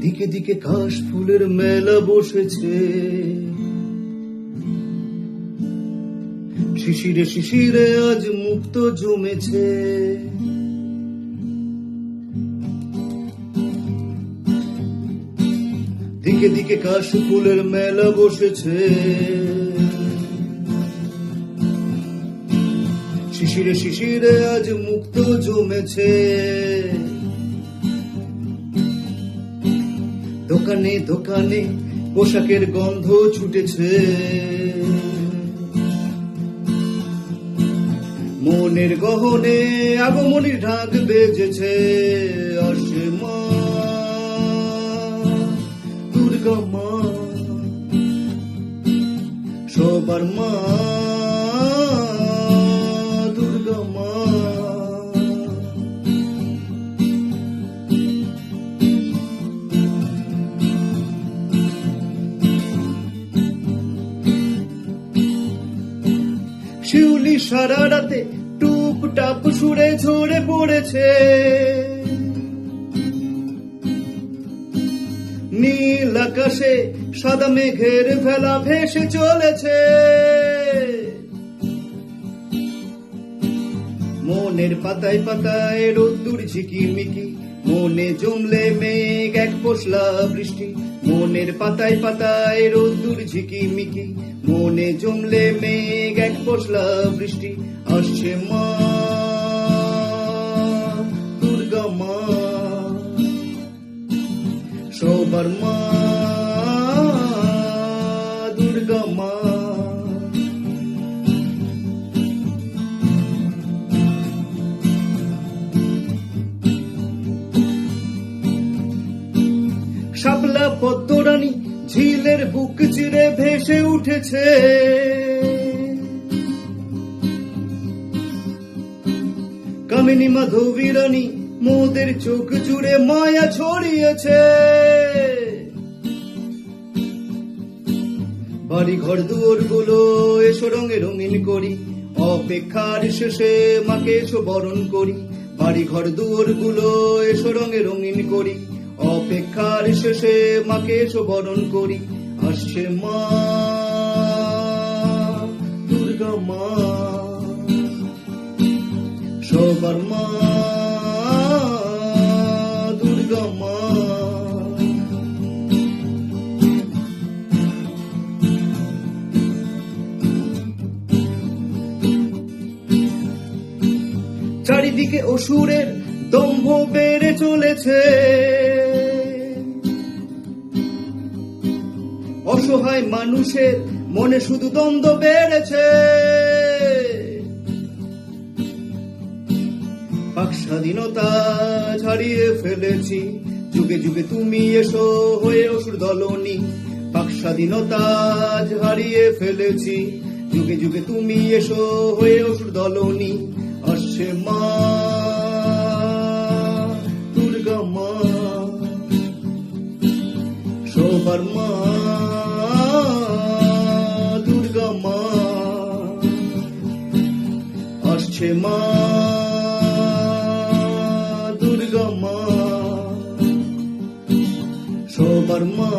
দিকে দিকে কাশ ফুলের মেলা বসেছে। শিশিরে শিশিরে আজ মুক্ত জমেছে। দিকে দিকে কাশ ফুলের মেলা বসেছে। শিশিরে শিশিরে আজ মুক্ত জমেছে। দোকানে দোকানে পোশাকের গন্ধ ছুটেছে। মনের গহনে আগমনির ঢাক বেজেছে আসে দুর্গা মা, সবার মা। সারা রাতে টুপ টাপ সুরে ঝরে পড়েছে। নীল আকাশে সাদা মেঘের ফেলা ভেসে চলেছে। মনের পাতায় পাতায় রোদ্দুর ঝিকিমিকি মনে জমলে মেঘ, এক পশলা বৃষ্টি। মনের পাতায় পাতায় রোদ্দুর ঝিকিমিকি। মনে জমলে মেঘ, এক পশলা বৃষ্টি। আসছে মা ঝিলের বুক চিরে ভেসে উঠেছে। কামিনী মাধবী রানী মোদের চোখ জুড়ে মায়া ছড়িয়েছে। বাড়ি ঘর দুয়ারগুলো এসো রঙে রঙিন করি, অপেক্ষার শেষে মাকে এসো বরণ করি। বাড়ি ঘর দুয়ারগুলো এসো রঙে রঙিন করি অপেক্ষার শেষে মাকে বরণ করি। আসছে মা, দুর্গা মা। সবার মা মা। চারিদিকে অসুরের দম্ভ বেড়ে চলেছে। অসহায় মানুষের মনে শুধু দ্বন্দ্ব বেড়েছে। পাক স্বাধীনতা ছাড়িয়ে ফেলেছি। যুগে যুগে তুমি এসো হয়ে অসুর দলনি। পাক স্বাধীনতা হারিয়ে ফেলেছি। যুগে যুগে তুমি এসো হয়ে অসুর দলনি। আসছে মা, দুর্গা মা সবার মা। দুর্গা মা আসছে মা দুর্গা মা সবার মা